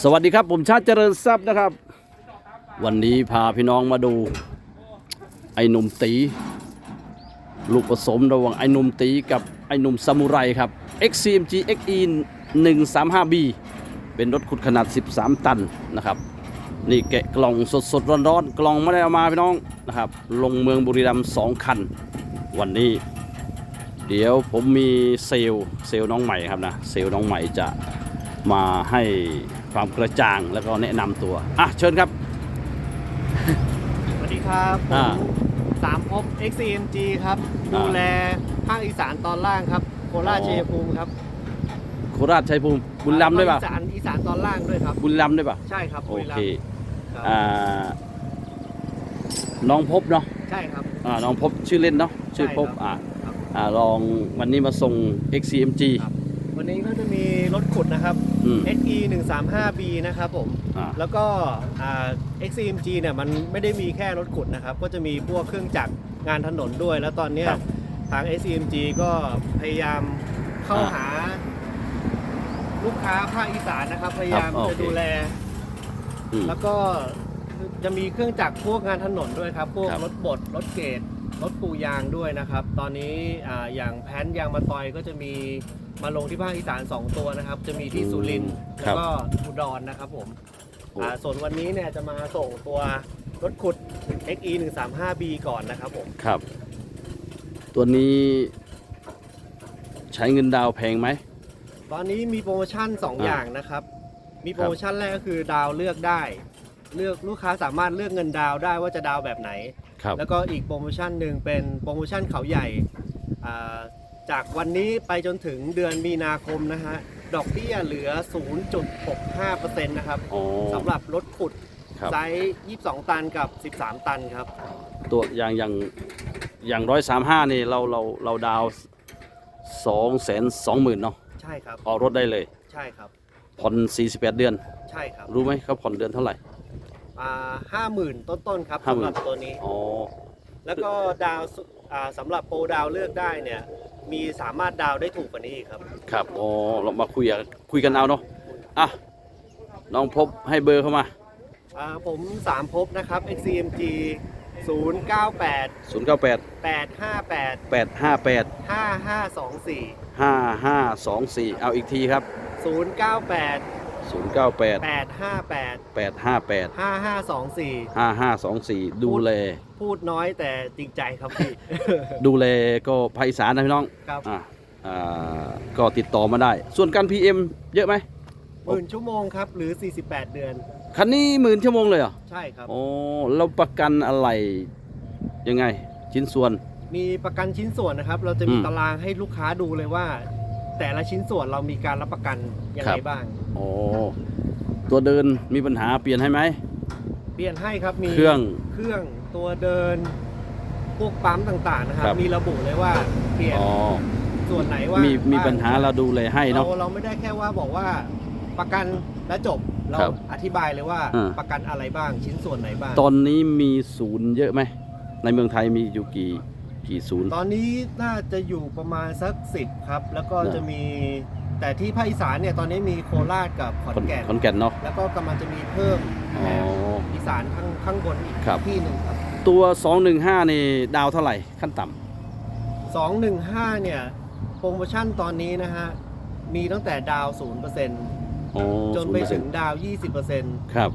สวัสดีครับ ผมชาติเจริญทรัพย์นะครับ วันนี้พาพี่น้องมาดู ไอ้หนุ่มตี ลูกผสมระหว่างไอ้หนุ่มตีกับไอ้หนุ่มซามูไรครับ XCMG XE 135B เป็นรถขุดขนาด 13 ตันนะครับ นี่แกะกล่องสดสดๆร้อนๆกล่องไม่ได้เอามาพี่น้องนะครับ ลงเมืองบุรีรัมย์สองคัน วันนี้ เดี๋ยวผมมีเซลเซลน้องใหม่ครับนะ เซลน้องใหม่จะ มาให้ความกระจ่างแล้วก็แนะนำตัวอะเชิญครับ สวัสดีครับผอ่ามสามภพ XCMG ครับ อ่าดูแลภาคอีสานตอนล่างครับ โคราชอ๋อ ชัยภูมิครับโคราชชัยภูมิบุรีรัมย์ด้วยป่ะอีสานอีสานตอนล่างด้วยครับ บุรีรัมย์ด้วยป่ะ ใช่ครับโอบุรีรัเคมย์ครับอ่าน้องพบเนาะใช่ครับ อ่าน้องพบชื่อเล่นเนาะชื่อพบใช่ครับอ่าครับอ่าลองวันนี้มาส่ง XCMG ครับ วันนี้ก็จะมีรถขุดนะครับ อืม XE 135B นะครับผม อ่า แล้วก็อ่า XCMG เนี่ยมันไม่ได้มีแค่รถขุดนะครับ ก็จะมีพวกเครื่องจักรงานถนนด้วย แล้วตอนเนี้ยครับทาง XCMG ก็พยายามเข้าอ่าหาลูกค้าภาคอีสานนะครับ พยายามครับโอจะเคดูแล อืม แล้วก็จะมีเครื่องจักรพวกงานถนนด้วยครับ พวกครับ รถบดรถเกตรถปูยางด้วยนะครับ ตอนนี้อ่าอย่างแพนยางมาตอยก็จะมี มาลงที่ภาคอีสาน 2 ตัวนะครับ จะมีที่สุรินทร์คแล้รับวก็อุดรนะครับผมโอ้ อ่าส่วนวันนี้เนี่ยจะมาส่งตัวรถขุด XE 1 3 5 B ก่อนนะครับผมครับ ตัวนี้ใช้เงินดาวน์แพงไหม ตอนนี้มีโปรโมชั่น 2 อ่าอย่างนะครับ มีโปรโมชั่นแรกก็คือดาวน์เลือกได้ เลือกลูกค้าสามารถเลือกเงินดาวน์ได้ว่าจะดาวน์แบบไหน ครับ แล้วก็อีกโปรโมชั่นหนึ่งเป็นโปรโมชั่นเขาใหญ่อ่า จากวันนี้ไปจนถึงเดือนมีนาคมนะฮะ ดอกเบี้ยเหลือ 0.65%นะครับอ๋อสำหรับรถขุดครับ ไซส์ 22 ตันกับ 13 ตันครับ ตัวอย่างอย่างอย่างร้อยสามห้านี่เราเราเราดาวสองแสนสองหมื่นเนาะใช่ครับ ออกรถได้เลย ใช่ครับ ผ่อน48เดือน ใช่ครับรู้ไหมเขาผ่อนเดือนเท่าไหร่ห้าหมื่นต้นๆครับห้าหสำมื่หนรับตัวนี้ อ๋อ แล้วก็ดาว สุอ่าสำหรับโปรดาวเลือกได้เนี่ย มีสามารถดาวได้ถูกกว่านี้อีกครับ ครับอ๋อเรามาคุยกันคุยกันเอาเนาะอะน้องพบให้เบอร์เข้ามาอ่าผมสามภพนะครับ XCMG 098 098 858 858 5524 5524 เอาอีกทีครับ 098 098 858 858 5524 5524ดูแล พูดน้อยแต่จริงใจครับพี่ ดูแลก็ภาคอีสานนะพี่น้องครับ อะอ่าก็ติดต่อมาได้ ส่วนการ PM เยอะไหม หมื่นชั่วโมงครับ หรือ 48 เดือน คันนี้หมื่นชั่วโมงเลยเหรอใช่ครับโอ้เราประกันอะไรยังไง ชิ้นส่วน มีประกันชิ้นส่วนนะครับ เราจะมีอืม ตารางให้ลูกค้าดูเลยว่า แต่ละชิ้นส่วนเรามีการรับประกันยังครัไงบบ้าง โอ้ตัวเดินมีปัญหาเปลี่ยนให้ไหม เปลี่ยนให้ครับมีเครื่อง เครื่องตัวเดินพวกปั๊มต่างๆนะครับ ครับ มีระบุเลยว่าเปลี่ยนอ๋อส่วนไหนว่ามีมีมีปัญหาเราดูแลให้เนาะเราเราไม่ได้แค่ว่าบอกว่าประกันและจบเราครับอธิบายเลยว่าอ่า ประกันอะไรบ้างชิ้นส่วนไหนบ้างตอนนี้มีศูนย์เยอะไหมในเมืองไทยมีอยู่กี่ กี่ศูนย์ ตอนนี้น่าจะอยู่ประมาณสักสิบครับ แล้วก็น่ะจะมี แต่ที่ภาคอีสานเนี่ยตอนนี้มีโคราชกับขอนขอนแก่นขอนแก่นเนาะ แล้วก็กำลังจะมีเพิ่มอ๋อแถบอีสานข้างข้างบนอีกครับ ที่หนึ่งครับ ตัว 215 นี่ดาวเท่าไหร่ขั้นต่สองหนึ่งห้าเนี่ย โปรโมชั่นตอนนี้นะฮะ มีตั้งแต่ดาวศูนย์เปอร์เซ็นต์ำอ๋อจนไปถึง0%ดาวยี่สิบเปอร์เซ็นต์ครับ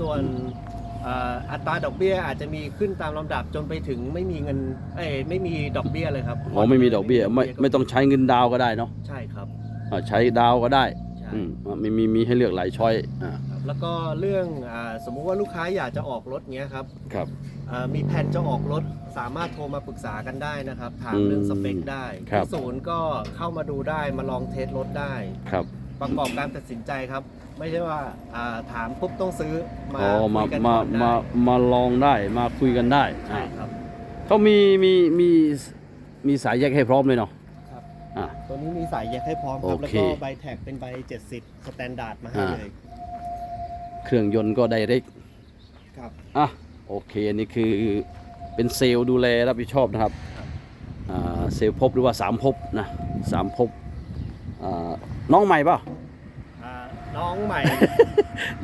ส่วนเอ่ออัตราดอกเบี้ยอาจจะมีขึ้นตามลำดับจนไปถึงไม่มีเงินเอ้ยไม่มีดอกเบี้ยเลยครับอ๋อไม่มีดอกเบี้ยไม่ไม่ต้องใช้เงินดาวก็ได้เนาะใช่ครับอ่าใช้ดาวก็ได้ใช่อืมอ่ามีมีมีให้เลือกหลายช้อยอ่าครับแล้วก็เรื่องอาสมมุติว่าลูกค้าอยากจะออกรถเงี้ยครับครับอ่ามีแผนจะออกรถสามารถโทรมาปรึกษากันได้นะครับถามอืมเรื่องสเปคได้ครับที่ศูนย์ก็เข้ามาดูได้มาลองเทสรถได้ครับ ประกอบการตัดสินใจครับ ไม่ใช่ว่าอ่าถามปุ๊บต้องซื้อมาอ๋อมาคุยกันมาก่อนได้มามาลองได้มาคุยกันได้ใช่อ่าครับ เขามีมีมีมีสายแยกให้พร้อมเลยเนาะครับ อ่า ตัวนี้มีสายแยกให้พร้อมครับ โอแล้วเค ก็ใบแท็กเป็นใบ 70 สแตนดาร์ดมาให้อ่าเลยเครื่องยนต์ก็ไดเรก ครับ อะโอเคอันนี้คือเป็นเซลล์ดูแลรับผิดชอบนะครับครับอ่าเซลล์ภพหรือว่าสามภพนะสามภพอ่า น้องใหม่เปล่า อ่าน้องใหม่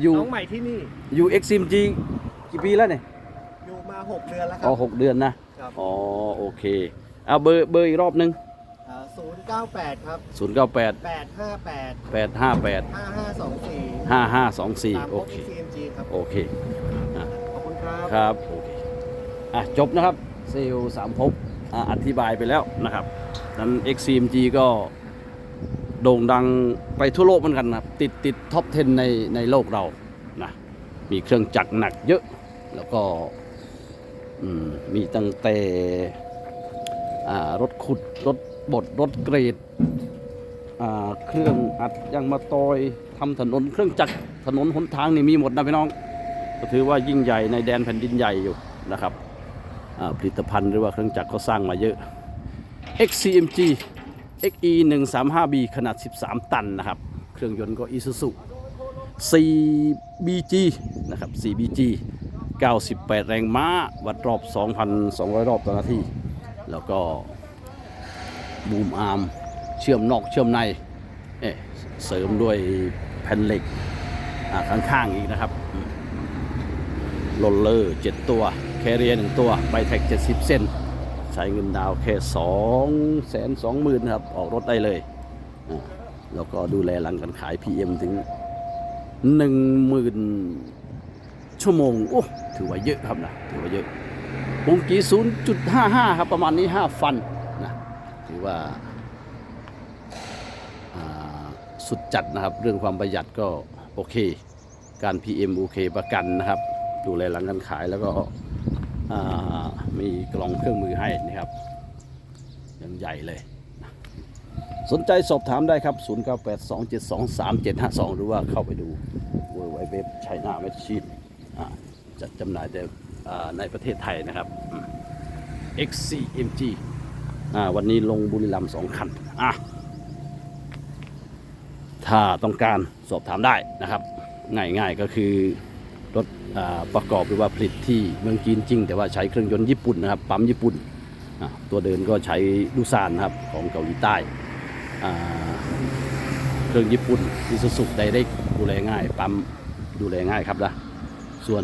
อยู่น้องใหม่ที่นี่อยู่เอ็กซิมจีกี่ปีแล้วเนี่ยอยู่มา 6 เดือนแล้วคอ๋รัอบหกเดือนนะ ครับอ๋อโอเคเอาเบอร์เบอร์อีกรอบหนึง ศูนย์เก้าแปดครับศูนย์เก้าแปดแปดห้าแปดแปดห้าแปดห้าห้าสองสี่ห้าห้าสองสี่ตามโอพบเค CMG ครับโอเคอะขอบคุณครับ ครับโอเคอะจบนะครับเซลล์สามภพอะอธิบายไปแล้วนะครับนั้น XCMG ก็ โด่งดังไปทั่วโลกเหมือนกันนะติดติดท็อป 10 ในในโลกเรานะมีเครื่องจักรหนักเยอะ แล้วก็มีตั้งแต่อ่ารถขุด รถบด รถเกรดเครื่องอัดยางมาตอยทำถนนเครื่องจักรถนนหนทางนี่มีหมดนะพี่น้อง ก็ถือว่ายิ่งใหญ่ในแดนแผ่นดินใหญ่อยู่นะครับผลิตภัณฑ์หรือว่าเครื่องจักรก็สร้างมาเยอะ XCMG XE 1 3 5 B ขนาด 13 ตันนะครับ เครื่องยนต์ก็ Isuzu 4BG นะครับ 4BG 98 แรงม้า วัดรอบ 2,200 รอบต่อนาที แล้วก็บูมอาร์ม เชื่อมนอกเชื่อมในเเสริมด้วยแผ่นเหล็กอ่าข้างๆอีกนะครับโรลเลอร์ 7 ตัว แคเรียหนึ่งตัวใบแท็ก 70เส้น ใช้เงินดาวแค่2แสน2หมื่นครับ ออกรถได้เลยแล้วก็ดูแลหลังการขาย PM ถึง10,000ชั่วโมง โอ้ ถือว่าเยอะครับนะ ถือว่าเยอะวงกี0.55ครับ ประมาณนี้5ฟันนะ ถือว่าาสุดจัดนะครับ เรื่องความประหยัดก็โอเค การ PM โอเคประกันนะครับ ดูแลหลังการขายแล้วก็ มีกล่องเครื่องมือให้นะครับยังใหญ่เลย สนใจสอบถามได้ครับ 0982723752 หรือว่าเข้าไปดู w w w ชัยนาแมชชีนจัดจำหน่ายแต่ในประเทศไทยนะครับ XCMG วันนี้ลงบุรีรัมย์สองคันอะถ้าต้องการสอบถามได้นะครับ ง่ายๆก็คือ รถประกอบหรือว่าผลิตที่เมืองจีนจริง แต่ว่าใช้เครื่องยนต์ญี่ปุ่นนะครับปั๊มญี่ปุ่น ตัวเดินก็ใช้ดูซานนะครับของเกาหลีใต้ เครื่องญี่ปุ่นอิซูซุไดเรกดูแลง่าย ปั๊มดูแลง่ายครับนะส่วน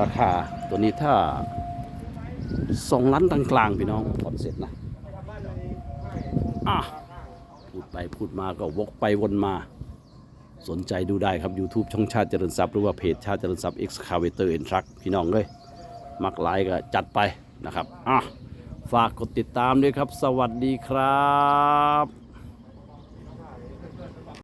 ราคาตัวนี้ถ้าสองล้านกลางๆพี่น้องผ่อนเสร็จนะอะพูดไปพูดมาก็วกไปวนมา สนใจดูได้ครับ YouTube ช่องชาติเจริญทรัพย์หรือว่าเพจชาติเจริญทรัพย์ Excavator and Truck พี่น้องเลยมักไลค์ก็จัดไปนะครับอะฝากกดติดตามด้วยครับ สวัสดีครับ